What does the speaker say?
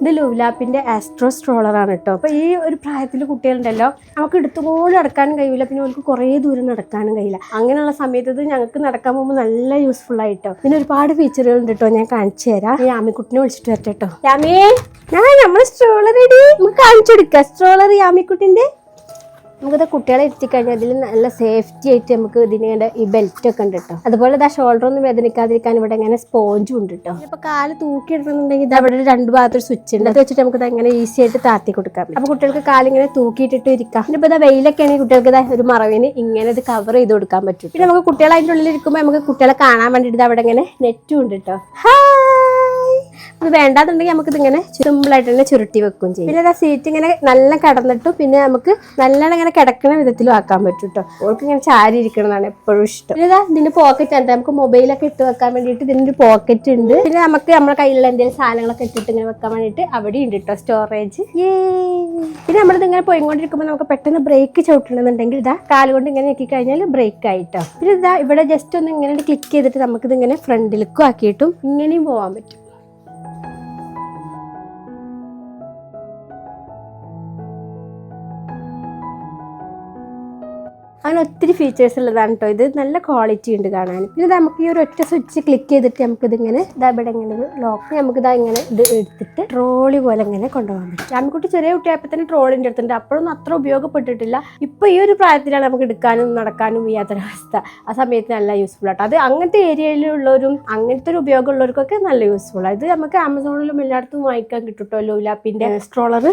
ഇത് ലൂലാപ്പിന്റെ astro stroller ആണ് കേട്ടോ. അപ്പോൾ ഈ ഒരു പ്രായത്തിൽ കുട്ടികളുണ്ടല്ലോ നമുക്ക് എടുത്തുപോലും നടക്കാനും കഴിയില്ല. പിന്നെ അവർക്ക് കുറേ ദൂരം നടക്കാനും കഴിയില്ല. അങ്ങനെയുള്ള സമയത്ത് ഇത് ഞങ്ങൾക്ക് നടക്കാൻ പോകുമ്പോൾ നല്ല യൂസ്ഫുൾ ആയിട്ടോ. പിന്നെ ഒരുപാട് ഫീച്ചറുകൾ ഉണ്ട് കേട്ടോ ഞാൻ കാണിച്ചു തരാം. ഈ ആമിക്കുട്ടിനെ വിളിച്ചിട്ട് വരട്ടെ കേട്ടോ. യാമേ ഞാൻ നമ്മൾ സ്ട്രോളർ ഇടി നമുക്ക് കാണിച്ചു കൊടുക്കാം സ്ട്രോളർ യാമിക്കുട്ടിന്റെ നമുക്കിത് കുട്ടികളെ ഇരുത്തിക്കഴിഞ്ഞാൽ അതിൽ നല്ല സേഫ്റ്റി ആയിട്ട് നമുക്ക് ഇതിന് ഈ ബെൽറ്റ് ഒക്കെ ഉണ്ട് കേട്ടോ അതുപോലെ ഇതാ ഷോൾഡർ ഒന്നും വേദനിക്കാതിരിക്കാൻ ഇവിടെ ഇങ്ങനെ സ്പോഞ്ചും ഉണ്ട് കേട്ടോ അപ്പൊ കാൽ തൂക്കി എടുക്കുന്നുണ്ടെങ്കിൽ ഇത് അവിടെ രണ്ട് ഭാഗത്തൊരു സ്വിച്ച് ഉണ്ട്. അത് വെച്ചിട്ട് നമുക്ക് ഇങ്ങനെ ഈസി ആയിട്ട് താത്തി കൊടുക്കാം. അപ്പോൾ അപ്പൊ കുട്ടികൾക്ക് കാലിങ്ങനെ തൂക്കിയിട്ടിട്ട് ഇരിക്കാം. പിന്നെ ഇപ്പൊ ഇതാ വെയിലൊക്കെ ആണെങ്കിൽ കുട്ടികൾക്ക് ഇതാ ഒരു മറവിന് ഇങ്ങനെ ഇത് കവർ ചെയ്ത് കൊടുക്കാൻ പറ്റും പിന്നെ നമുക്ക് കുട്ടികൾ അതിന്റെ ഉള്ളിൽ ഇരിക്കുമ്പോൾ നമുക്ക് കുട്ടികളെ കാണാൻ വേണ്ടിയിട്ട് അവിടെ ഇങ്ങനെ നെറ്റും ഉണ്ട് കേട്ടോ ഹായ് അത് വേണ്ടാന്നുണ്ടെങ്കിൽ നമുക്ക് ഇതിങ്ങനെ സിമ്പിൾ ആയിട്ട് തന്നെ ചുരുട്ടി വെക്കും ചെയ്യും. പിന്നെ ആ സീറ്റ് ഇങ്ങനെ നല്ല കിടന്നിട്ടും പിന്നെ നമുക്ക് നല്ലോണം ഇങ്ങനെ കിടക്കുന്ന വിധത്തിലും ആക്കാൻ പറ്റും കേട്ടോ ഓൾക്ക് ഇങ്ങനെ ചാരി ഇരിക്കണമെന്നാണ് എപ്പോഴും ഇഷ്ടം. പിന്നെ ഇതാ ഇതിന്റെ പോക്കറ്റ് ഉണ്ട് നമുക്ക് മൊബൈലൊക്കെ ഇട്ട് വെക്കാൻ വേണ്ടിയിട്ട് ഇതിനൊരു പോക്കറ്റ് ഉണ്ട്. പിന്നെ നമുക്ക് നമ്മുടെ കയ്യിലുള്ള എന്തെങ്കിലും സാധനങ്ങളൊക്കെ ഇട്ടിട്ട് ഇങ്ങനെ വെക്കാൻ വേണ്ടിയിട്ട് അവിടെ ഉണ്ട് കേട്ടോ സ്റ്റോറേജ് പിന്നെ നമ്മളിത് ഇങ്ങനെ പോയിക്കൊണ്ടിരിക്കുമ്പോൾ നമുക്ക് പെട്ടെന്ന് ബ്രേക്ക് ചവിട്ടണമെന്നുണ്ടെങ്കിൽ ഇതാ കാലുകൊണ്ട് ഇങ്ങനെ ഞെക്കി കഴിഞ്ഞാൽ ബ്രേക്ക് ആയിട്ടോ പിന്നെ ഇതാ ഇവിടെ ജസ്റ്റ് ഒന്ന് ഇങ്ങനെ ക്ലിക്ക് ചെയ്തിട്ട് നമുക്കിത് ഇങ്ങനെ ഫ്രണ്ടിലേക്കും ആക്കിയിട്ടും ഇങ്ങനെയും പോകാൻ പറ്റും. അങ്ങനെ ഒത്തിരി ഫീച്ചേഴ്സ് ഉള്ളതാണ് കേട്ടോ ഇത് നല്ല ക്വാളിറ്റി ഉണ്ട് കാണാൻ. പിന്നെ നമുക്ക് ഈ ഒരു ഒറ്റ സ്വിച്ച് ക്ലിക്ക് ചെയ്തിട്ട് നമുക്ക് ഇതിങ്ങനെ ഇതാ ഇവിടെ ഇങ്ങനെ ലോക്ക് നമുക്ക് ഇതാ ഇങ്ങനെ ഇത് എടുത്തിട്ട് ട്രോളി പോലെ ഇങ്ങനെ കൊണ്ടുപോകാൻ പറ്റും. ആൺകുട്ടി ചെറിയ കുട്ടിയായപ്പോൾ തന്നെ ട്രോളിന്റെ അടുത്തുണ്ട്. അപ്പോഴൊന്നും അത്ര ഉപയോഗപ്പെട്ടിട്ടില്ല. ഇപ്പോൾ ഈ ഒരു പ്രായത്തിലാണ് നമുക്ക് എടുക്കാനും നടക്കാനും വയ്യാത്തൊരവസ്ഥ. ആ സമയത്ത് നല്ല യൂസ്ഫുൾ ആട്ടോ. അത് അങ്ങനത്തെ ഏരിയയിലുള്ളവരും അങ്ങനത്തെ ഒരു ഉപയോഗമുള്ളവർക്കൊക്കെ നല്ല യൂസ്ഫുൾ ആണ് ഇത് നമുക്ക് ആമസോണിലും എല്ലായിടത്തും വാങ്ങിക്കാൻ കിട്ടും കേട്ടോ ലോലാപ്പിന്റെ സ്ട്രോളർ